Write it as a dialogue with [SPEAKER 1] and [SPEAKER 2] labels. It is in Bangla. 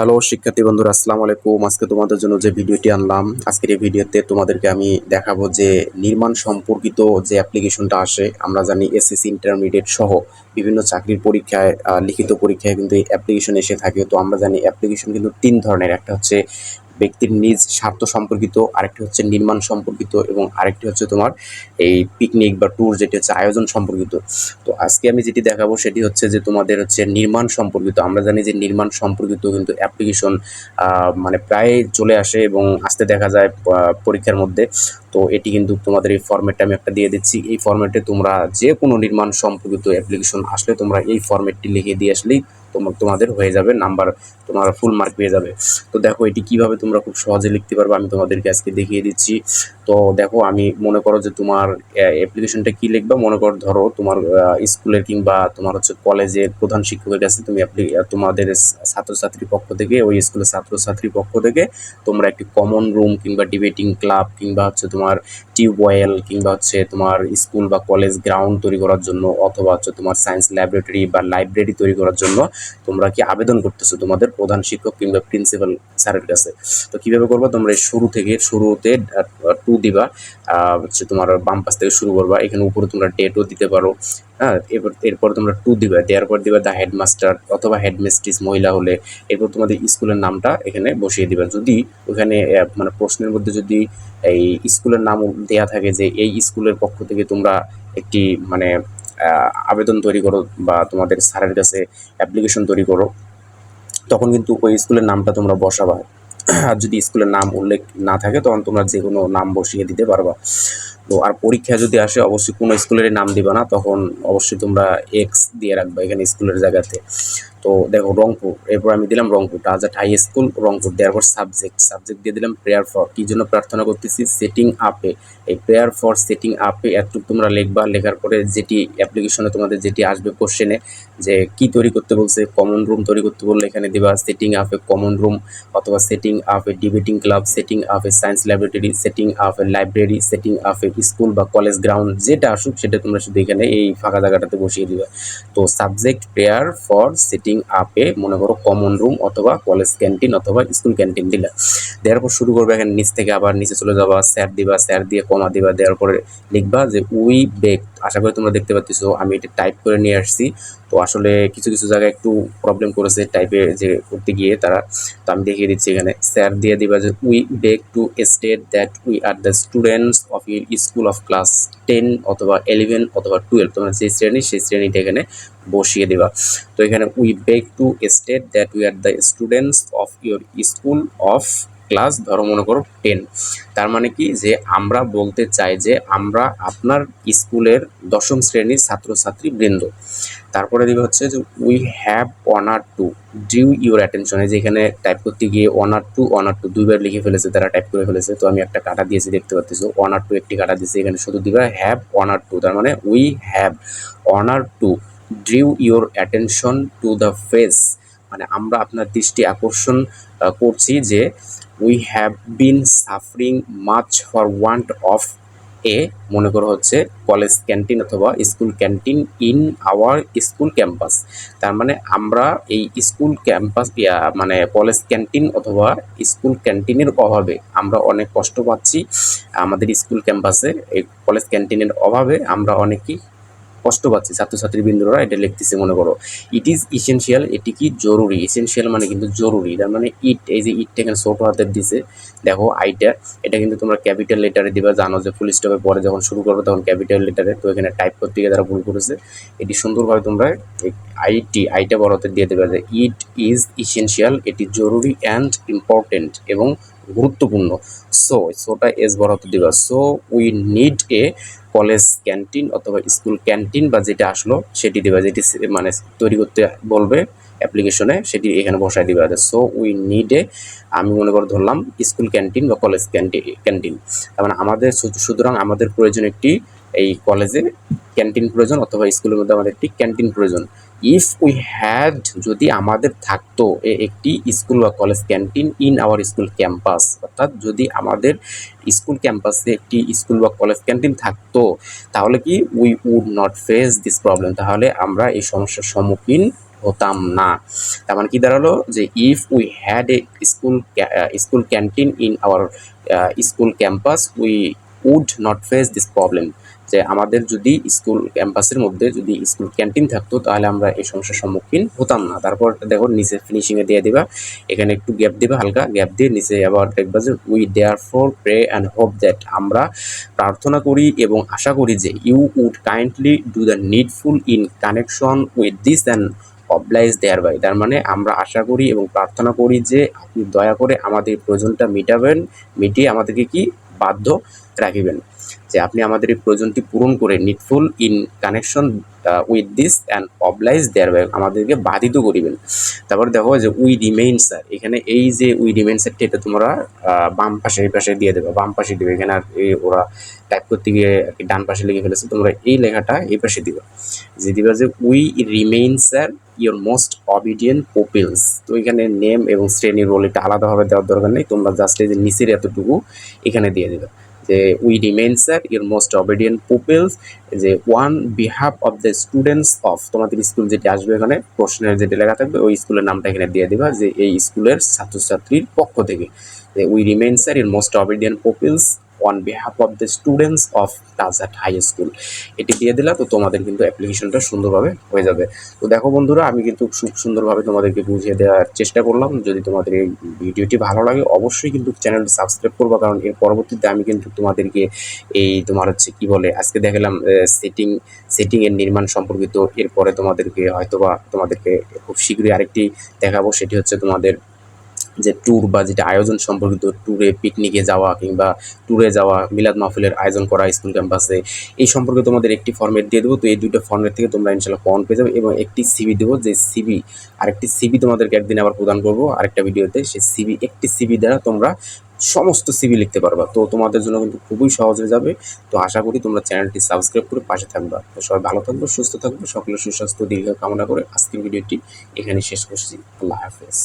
[SPEAKER 1] হ্যালো শিক্ষার্থী বন্ধুরা, আসসালামু আলাইকুম। আজকে তোমাদের জন্য যে ভিডিওটি আনলাম, আজকের এই ভিডিওতে তোমাদেরকে আমি দেখাবো যে নির্মাণ সম্পর্কিত যে অ্যাপ্লিকেশনটা আসে, আমরা জানি এসএসসি, ইন্টারমিডিয়েট সহ বিভিন্ন চাকরির পরীক্ষায় লিখিত পরীক্ষায় কিন্তু এই অ্যাপ্লিকেশন এসে থাকে। তো আমরা জানি অ্যাপ্লিকেশন কিন্তু তিন ধরনের, একটা হচ্ছে ব্যক্তির নিজ স্বার্থ সম্পর্কিত, আরেকটি হচ্ছে নির্মাণ সম্পর্কিত এবং আরেকটি হচ্ছে তোমার এই পিকনিক বা ট্যুর যেটি হচ্ছে আয়োজন সম্পর্কিত। তো আজকে আমি যেটি দেখাবো সেটি হচ্ছে যে তোমাদের হচ্ছে নির্মাণ সম্পর্কিত। আমরা জানি যে নির্মাণ সম্পর্কিত কিন্তু অ্যাপ্লিকেশন মানে প্রায় চলে আসে এবং আসতে দেখা যায় পরীক্ষার মধ্যে। তো এটি কিন্তু তোমাদের এই ফর্মেটটা আমি একটা দিয়ে দিচ্ছি। এই ফর্মেটে তোমরা যে কোনো নির্মাণ সম্পর্কিত অ্যাপ্লিকেশন আসলে তোমরা এই ফর্মেটটি লিখে দিয়ে আসলেই তোমার তোমাদের হয়ে যাবে নাম্বার তোমার ফুল মার্ক পেয়ে যাবে। তো দেখো এটি কীভাবে তোমরা খুব সহজে লিখতে পারবে, আমি তোমাদেরকে আজকে দেখিয়ে দিচ্ছি। তো দেখো আমি মনে করো যে তোমার অ্যাপ্লিকেশনটা কি লিখবা? মনে করো ধরো তোমার স্কুলের কিংবা তোমার হচ্ছে কলেজের প্রধান শিক্ষকের কাছে তুমি তোমাদের ছাত্রছাত্রীর পক্ষ থেকে, ওই স্কুলের ছাত্রছাত্রীর পক্ষ থেকে তোমরা একটি কমন রুম কিংবা ডিবেটিং ক্লাব কিংবা হচ্ছে তোমার টিউবওয়েল কিংবা হচ্ছে তোমার স্কুল বা কলেজ গ্রাউন্ড তৈরি করার জন্য অথবা হচ্ছে তোমার সায়েন্স ল্যাবরেটরি বা লাইব্রেরি তৈরি করার জন্য তোমরা কি আবেদন করতেছো তোমাদের প্রধান শিক্ষক কিংবা প্রিন্সিপাল স্যারের কাছে? তো কীভাবে করব? তোমরা শুরু থেকে, শুরুতে টু দিবা হচ্ছে তোমার বাম পাশ থেকে শুরু করবা। এখানে উপরে তোমরা ডেটও দিতে পারো। হ্যাঁ এরপর এরপর তোমরা টু দিবা। দেওয়ার পর দিবা দ্য হেডমাস্টার অথবা হেডমিস্ট্রিস মহিলা হলে এরপর তোমাদের স্কুলের নামটা এখানে বসিয়ে দিবা যদি ওখানে মানে প্রশ্নের মধ্যে যদি এই স্কুলের নাম দেয়া থাকে যে এই স্কুলের পক্ষ থেকে তোমরা একটি মানে আবেদন তৈরি করো বা তোমাদের স্যারের কাছে অ্যাপ্লিকেশন তৈরি করো, তখন কিন্তু ওই স্কুলের নামটা তোমরা বসাবা। আর যদি স্কুলের নাম উল্লেখ না থাকে, তখন তোমরা যে কোনো নাম বসিয়ে দিতে পারবা। তো আর পরীক্ষা যদি আসে, অবশ্যই কোনো স্কুলের নাম দিবা না। তখন অবশ্যই তোমরা এক্স দিয়ে রাখবে এখানে স্কুলের জায়গাতে। তো দেখো রংপুর, এরপর আমি দিলাম রংপুর টাজাট হাই স্কুল রংপুর দেওয়ার পর সাবজেক্ট সাবজেক্ট দিয়ে দিলাম প্রেয়ার ফর কী জন্য প্রার্থনা করতেছি? সেটিং আপে এই প্রেয়ার ফর সেটিং আপে এতটুকু তোমরা লিখবা। লেখার পরে যেটি অ্যাপ্লিকেশনে তোমাদের যেটি আসবে কোশ্চেনে যে কি তৈরি করতে বলছে কমন রুম তৈরি করতে বললে এখানে দিবা সেটিং আপে কমন রুম অথবা setting up debating club setting up science laboratory setting up library setting up school বা কলেজ গ্রাউন্ড যেটা আসুক, সেটা তোমরা শুধু এখানে এই ফাঁকা জায়গাটাতে বসিয়ে দিবে। তো সাবজেক্ট প্রেয়ার ফর সেটিং আপে মনে করো কমন রুম অথবা কলেজ ক্যান্টিন অথবা স্কুল ক্যান্টিন দিলে। দেওয়ার পর শুরু করবে এখানে নিচ থেকে আবার নিচে চলে যাবা স্যার দিবা স্যার দিয়ে কমা দিবা, দেওয়ার পরে লিখবা যে উই বেক আশা করি তোমরা দেখতে পাচ্ছ আমি এটা টাইপ করে নিয়ে আসছি। তো আসলে কিছু কিছু জায়গায় একটু প্রবলেম করেছে টাইপে যে করতে গিয়ে তারা। তো আমি দেখিয়ে দিচ্ছি এখানে। স্যার দিয়ে দিবা যে we beg to state that we are the students of your school of class ten অথবা ইলেভেন অথবা টুয়েলভ তোমরা যে শ্রেণি সেই শ্রেণীটা এখানে বসিয়ে দিবা। তো এখানে we beg to state that we are the students of your school of class ধরো মনে করো টেন তার মানে কি? যে আমরা বলতে চাই যে আমরা আপনার স্কুলের দশম শ্রেণির ছাত্রছাত্রী বৃন্দ। তারপরে দিবে হচ্ছে যে we have honour to draw your অ্যাটেনশনে যেখানে টাইপ করতে গিয়ে অনার টু অনার টু দুইবার লিখে ফেলেছে, তারা টাইপ করে ফেলেছে। তো আমি একটা কাটা দিয়েছি, দেখতে পাচ্ছি। অনার টু একটি কাটা দিয়েছি, এখানে শুধু দিবে হ্যাভ অনার টু তার মানে we have honour to draw your attention to the face মানে আমরা আপনার দৃষ্টি আকর্ষণ করছি যে we have been suffering much for want of a মনে করো হচ্ছে কলেজ ক্যান্টিন অথবা school canteen in our school campus তার মানে আমরা এই স্কুল ক্যাম্পাস মানে কলেজ ক্যান্টিন অথবা স্কুল ক্যান্টিনের অভাবে আমরা অনেক কষ্ট পাচ্ছি। আমাদের স্কুল ক্যাম্পাসে এই কলেজ ক্যান্টিনের অভাবে আমরা অনেকই কষ্ট পাচ্ছি ছাত্রছাত্রী বিন্দুরা এটা লিখতেছে, মনে করো। ইট ইজ ইসেনশিয়াল এটি কি জরুরি? এসেনশিয়াল মানে কিন্তু জরুরি, তার মানে ইট এই যে ইটটা এখানে ছোট হাতের দিছে, দেখো আইটা এটা কিন্তু তোমরা ক্যাপিটাল লেটারে দিবা, জানো যে ফুল স্টপের পরে যখন শুরু করবে তখন ক্যাপিটাল লেটারে তো এখানে টাইপ করতে গিয়ে তারা ভুল করেছে। এটি সুন্দরভাবে তোমরা আইটি আইটা বড় হাতে দিয়ে দেবে যে ইট ইজ ইসেনশিয়াল এটি জরুরি অ্যান্ড ইম্পর্টেন্ট এবং গুরুত্বপূর্ণ। সো সোটা এস বড় হতে দিবা। So we need a college canteen অথবা স্কুল ক্যান্টিন বা যেটা আসলো, সেটি দিবা। যেটি মানে তৈরি করতে বলবে অ্যাপ্লিকেশনে সেটি এখানে বসায় দিবা। সো উই নিড এ আমি মনে করে ধরলাম স্কুল ক্যান্টিন বা কলেজ ক্যান্টিন ক্যান্টিন তার মানে আমাদের সুতরাং আমাদের প্রয়োজন একটি এই কলেজে ক্যান্টিন প্রয়োজন অথবা স্কুলের মধ্যে আমাদের একটি ক্যান্টিন প্রয়োজন। ইফ উই হ্যাড যদি আমাদের থাকতো এ একটি স্কুল বা college canteen in our school campus অর্থাৎ যদি আমাদের স্কুল ক্যাম্পাসে একটি স্কুল বা কলেজ ক্যান্টিন থাকতো, তাহলে কি we would not face this problem তাহলে আমরা এই সমস্যার সম্মুখীন হতাম না। তার মানে কি দাঁড়াল? যে if we had a school school canteen in our school campus we would not face this problem যে আমাদের যদি স্কুল ক্যাম্পাসের মধ্যে যদি স্কুল ক্যান্টিন থাকতো, তাহলে আমরা এই সমস্যার সম্মুখীন হতাম না। তারপর দেখো, নিচে ফিনিশিংয়ে দিয়ে দিবা, এখানে একটু গ্যাপ দিবা, হালকা গ্যাপ দিয়ে নিচে আবার দেখবা যে we therefore pray and hope that আমরা প্রার্থনা করি এবং আশা করি যে you would kindly do the needful in connection with this and oblige thereby তার মানে আমরা আশা করি এবং প্রার্থনা করি যে আপনি দয়া করে আমাদের প্রয়োজনটা মেটাবেন, মিটিয়ে আমাদেরকে কি বাধ্য রাখিবেন। যে আপনি আমাদের এই প্রয়োজনটি পূরণ করে needful in connection with this and oblige thereby আমাদেরকে বাধিত করিবেন। তারপর দেখো যে উই রিমেইন স্যার এখানে এই যে উই রিমেইন স্যারটি এটা তোমরা বাম পাশে, এই পাশে দিয়ে দেবে, বাম পাশে দিবে। এখানে আর এই ওরা টাইপ করতে গিয়ে আর কি ডান পাশে লিখে ফেলেছে, তোমরা এই লেখাটা এই পাশে দিবে। যে দিবা যে we remain sir your most obedient pupils তো এখানে নেম এবং শ্রেণির রোল এটা আলাদাভাবে দেওয়ার দরকার নেই, তোমরা জাস্ট এই যে নিচের এতটুকু এখানে দিয়ে দেবে। যে we remain sir your most obedient pupils যে on behalf of the students of তোমাদের স্কুল যেটি আসবে এখানে, প্রশ্নের যেটি লেখা থাকবে, ওই স্কুলের নামটা এখানে দিয়ে দেবা, যে এই স্কুলের ছাত্রছাত্রীর পক্ষ থেকে। যে we remain sir your most obedient pupils on behalf of the students of Tajhat high school এটি দিয়ে দিলা, তো তোমাদের কিন্তু অ্যাপ্লিকেশনটা সুন্দরভাবে হয়ে যাবে। তো দেখো বন্ধুরা, আমি কিন্তু খুব সুন্দরভাবে তোমাদেরকে বুঝিয়ে দেওয়ার চেষ্টা করলাম। যদি তোমাদের এই ভিডিওটি ভালো লাগে, অবশ্যই কিন্তু চ্যানেলটি সাবস্ক্রাইব করবা, কারণ এর পরবর্তীতে আমি কিন্তু তোমাদেরকে এই তোমার হচ্ছে কি বলে, আজকে দেখালাম সেটিং সেটিংয়ের নির্মাণ সম্পর্কিত। এরপরে তোমাদেরকে হয়তোবা তোমাদেরকে খুব শীঘ্রই আরেকটি দেখাবো, সেটি হচ্ছে তোমাদের যে ট্যুর বা যেটা আয়োজন সম্পর্কিত ট্যুরে পিকনিকে যাওয়া কিংবা ট্যুরে যাওয়া, মিলাদ মাহফিলের আয়োজন করা স্কুল ক্যাম্পাসে এই সম্পর্কে তোমাদের একটি ফর্মেট দিয়ে দেবো। তো এই দুটো ফর্মেট থেকে তোমরা ইনশাল্লাহ ফর্ম পেয়ে যাবে এবং একটি সিবি দেবো, যে সিবি আরেকটি সিবি তোমাদেরকে একদিন আবার প্রদান করব আরেকটা ভিডিওতে সেই সিবি একটি সিবি দ্বারা তোমরা সমস্ত সিবি লিখতে পারবা। তো তোমাদের জন্য কিন্তু খুবই সহজ হয়ে যাবে। তো আশা করি তোমরা চ্যানেলটি সাবস্ক্রাইব করে পাশে থাকবা। তো সবাই ভালো থাকবে, সুস্থ থাকবে, সকলের সুস্বাস্থ্য, দীর্ঘ কামনা করে আজকের ভিডিওটি এখানে শেষ করছি। আল্লাহ হাফেজ।